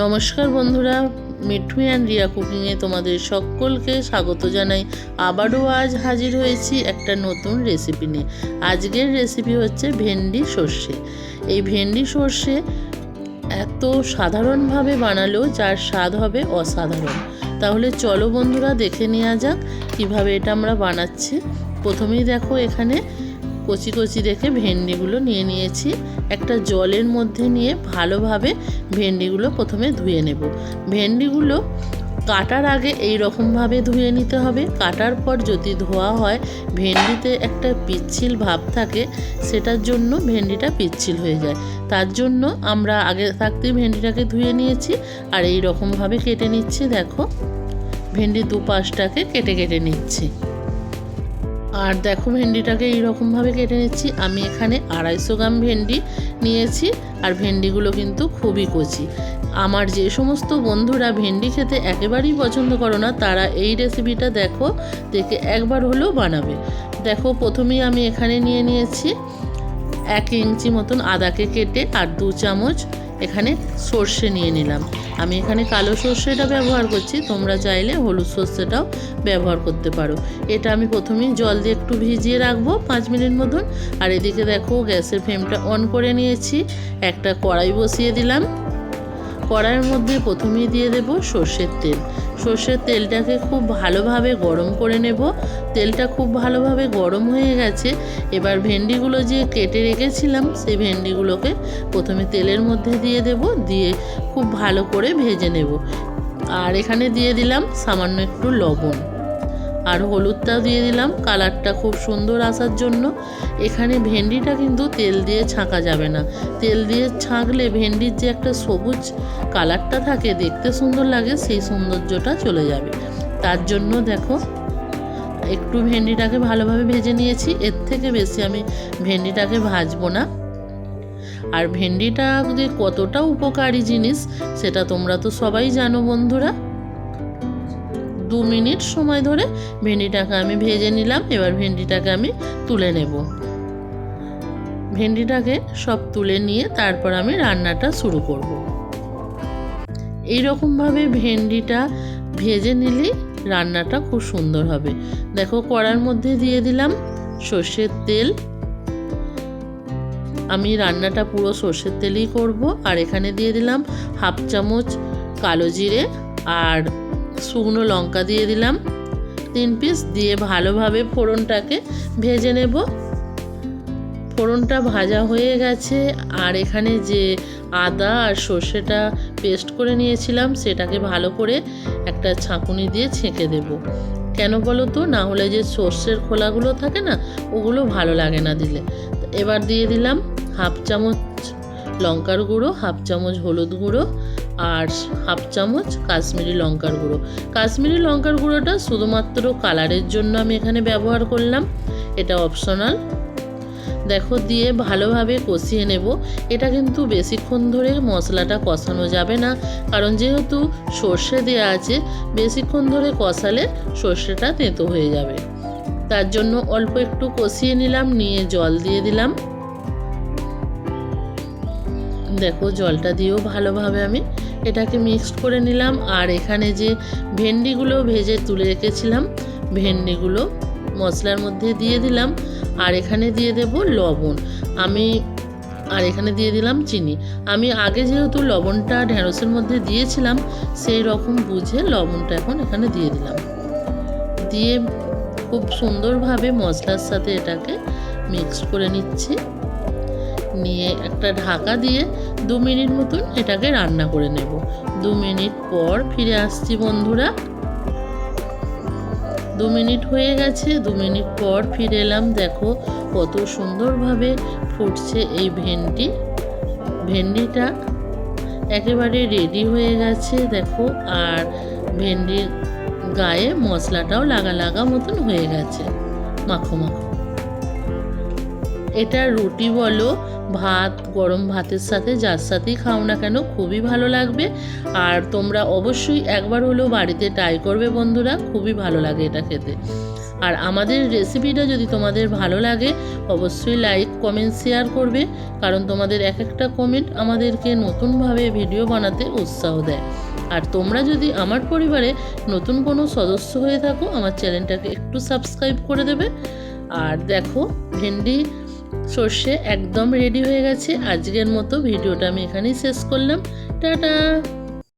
নমস্কার বন্ধুরা, মিঠু অ্যান্ড রিয়া কুকিংয়ে তোমাদের সকলকে স্বাগত জানাই। আবারও আজ হাজির হয়েছি একটা নতুন রেসিপি নিয়ে। আজকের রেসিপি হচ্ছে ভেন্ডি সর্ষে। এই ভেন্ডি সর্ষে এত সাধারণভাবে বানালেও যার স্বাদ হবে অসাধারণ। তাহলে চলো বন্ধুরা দেখে নেওয়া যাক কীভাবে এটা আমরা বানাচ্ছি। প্রথমেই দেখো এখানে কচি কচি দেখে ভেন্ডিগুলো নিয়ে নিয়েছি। একটা জলের মধ্যে নিয়ে ভালোভাবে ভেন্ডিগুলো প্রথমে ধুয়ে নেব। ভেন্ডিগুলো কাটার আগে এই রকমভাবে ধুয়ে নিতে হবে। কাটার পর যদি ধোয়া হয়, ভেন্ডিতে একটা পিচ্ছিল ভাব থাকে, সেটার জন্য ভেন্ডিটা পিচ্ছিল হয়ে যায়। তার জন্য আমরা আগে থাকতেই ভেন্ডিটাকে ধুয়ে নিয়েছি আর এই রকমভাবে কেটে নিচ্ছি, দেখো। ভেন্ডি দু পাশটাকে কেটে কেটে নিচ্ছি। আর দেখো ভেন্ডিটাকে এইরকমভাবে কেটে নিচ্ছি। আমি এখানে আড়াইশো গ্রাম ভেন্ডি নিয়েছি আর ভেন্ডিগুলো কিন্তু খুবই কচি। আমার যে সমস্ত বন্ধুরা ভেন্ডি খেতে একেবারেই পছন্দ করো না, তারা এই রেসিপিটা দেখো, দেখে একবার হলেও বানাবে। দেখো, প্রথমেই আমি এখানে নিয়ে নিয়েছি এক ইঞ্চি মতন আদাকে কেটে আর দু চামচ এখানে সর্ষে নিয়ে নিলাম। আমি এখানে কালো সর্ষেটা ব্যবহার করছি, তোমরা চাইলে হলুদ সর্ষেটাও ব্যবহার করতে পারো। এটা আমি প্রথমেই জল দিয়ে একটু ভিজিয়ে রাখব পাঁচ মিনিট মতন। আর এদিকে দেখো গ্যাসের ফ্লেমটা অন করে নিয়েছি, একটা কড়াই বসিয়ে দিলাম। কড়াইয়ের মধ্যে প্রথমেই দিয়ে দেব সর্ষের তেল। সর্ষের তেলটাকে খুব ভালোভাবে গরম করে নেব। তেলটা খুব ভালোভাবে গরম হয়ে গেছে। এবার ভেন্ডিগুলো যে কেটে রেখেছিলাম, সেই ভেন্ডিগুলোকে প্রথমে তেলের মধ্যে দিয়ে দেব, দিয়ে খুব ভালো করে ভেজে নেব। আর এখানে দিয়ে দিলাম সামান্য একটু লবণ। আর হলুদটাও দিয়ে দিলাম। কালারটা খুব সুন্দর আসার জন্য। এখানে ভেন্ডিটা কিন্তু তেল দিয়ে ছাঁকা যাবে না। তেল দিয়ে ছাঁকলে ভেন্ডির যে একটা সবুজ কালারটা থাকে, দেখতে সুন্দর লাগে, সেই সৌন্দর্যটা চলে যাবে। তার জন্য দেখো, একটু ভেন্ডিটাকে ভালোভাবে ভেজে নিয়েছি। এর থেকে বেশি আমি ভেন্ডিটাকে ভাজবো না। আর ভেন্ডিটা যে কতটা উপকারী জিনিস, সেটা তোমরা তো সবাই জানো বন্ধুরা। দু মিনিট সময় ধরে ভেন্ডিটাকে আমি ভেজে নিলাম, এবার ভেন্ডিটাকে আমি তুলে নেব। ভেন্ডিটাকে সব তুলে নিয়ে তারপর আমি রান্নাটা শুরু করব। এই রকমভাবে ভেন্ডিটা ভেজে নিলেই রান্নাটা খুব সুন্দর হবে। দেখো কড়ার মধ্যে দিয়ে দিলাম সর্ষের তেল। আমি রান্নাটা পুরো সর্ষের তেলেই করব। আর এখানে দিয়ে দিলাম হাফ চামচ কালো জিরে আর শুকনো লঙ্কা দিয়ে দিলাম। তিন পিস দিয়ে ভালোভাবে ফোড়নটাকে ভেজে নেব। ফোড়নটা ভাজা হয়ে গেছে। আর এখানে যে আদা আর সর্ষেটা পেস্ট করে নিয়েছিলাম, সেটাকে ভালো করে একটা ছাঁকুনি দিয়ে ছেঁকে দেব। কেন বলো তো? না হলে যে সর্ষের খোলাগুলো থাকে না, ওগুলো ভালো লাগে না দিলে। এবার দিয়ে দিলাম হাফ চামচ লঙ্কার গুঁড়ো, হাফ চামচ হলুদ গুঁড়ো আর হাফ চামচ কাশ্মীরি লঙ্কার গুঁড়ো। কাশ্মীরি লঙ্কার গুঁড়োটা শুধুমাত্র কালারের জন্য আমি এখানে ব্যবহার করলাম। এটা অপশনাল। দেখো, দিয়ে ভালোভাবে কষিয়ে নেব। এটা কিন্তু বেশিক্ষণ ধরে মশলাটা কষানো যাবে না, কারণ যেহেতু সর্ষে দেওয়া আছে, বেশিক্ষণ ধরে কষালে সর্ষেটা তেঁতো হয়ে যাবে। তার জন্য অল্প একটু কষিয়ে নিলাম, নিয়ে জল দিয়ে দিলাম। দেখো জলটা দিয়েও ভালোভাবে আমি এটাকে মিক্সড করে নিলাম। আর এখানে যে ভেন্ডিগুলো ভেজে তুলে রেখেছিলাম, ভেন্ডিগুলো মশলার মধ্যে দিয়ে দিলাম। আর এখানে দিয়ে দেব লবণ। আমি আর এখানে দিয়ে দিলাম চিনি। আমি আগে যেহেতু লবণটা ঢ্যাঁড়সের মধ্যে দিয়েছিলাম, সেই রকম বুঝে লবণটা এখন এখানে দিয়ে দিলাম। দিয়ে খুব সুন্দরভাবে মশলার সাথে এটাকে মিক্স করে নিচ্ছি। নিয়ে একটা ঢাকা দিয়ে দু মিনিট মতন এটাকে রান্না করে নেব। দু মিনিট পর ফিরে আসছি বন্ধুরা। দু মিনিট হয়ে গেছে, দু মিনিট পর ফিরে এলাম। দেখো কত সুন্দরভাবে ফুটছে এই ভেন্ডি। ভেন্ডিটা একেবারে রেডি হয়ে গেছে, দেখো। আর ভেন্ডির গায়ে মশলাটাও লাগা লাগা মতন হয়ে গেছে। মাখো মাখো। এটা রুটি বলো, ভাত, গরম ভাতের সাথে, যার সাথেই খাও না কেন, খুবই ভালো লাগবে। আর তোমরা অবশ্যই একবার হলেও বাড়িতে ট্রাই করবে বন্ধুরা, খুবই ভালো লাগে এটা খেতে। আর আমাদের রেসিপিটা যদি তোমাদের ভালো লাগে, অবশ্যই লাইক কমেন্ট শেয়ার করবে, কারণ তোমাদের এক একটা কমেন্ট আমাদেরকে নতুনভাবে ভিডিও বানাতে উৎসাহ দেয়। আর তোমরা যদি আমার পরিবারে নতুন কোনো সদস্য হয়ে থাকো, আমার চ্যানেলটাকে একটু সাবস্ক্রাইব করে দেবে। আর দেখো, ভেন্ডি সর্ষে একদম রেডি হয়ে গেছে। আজকের মতো ভিডিওটা আমি এখানেই শেষ করলাম। টাটা!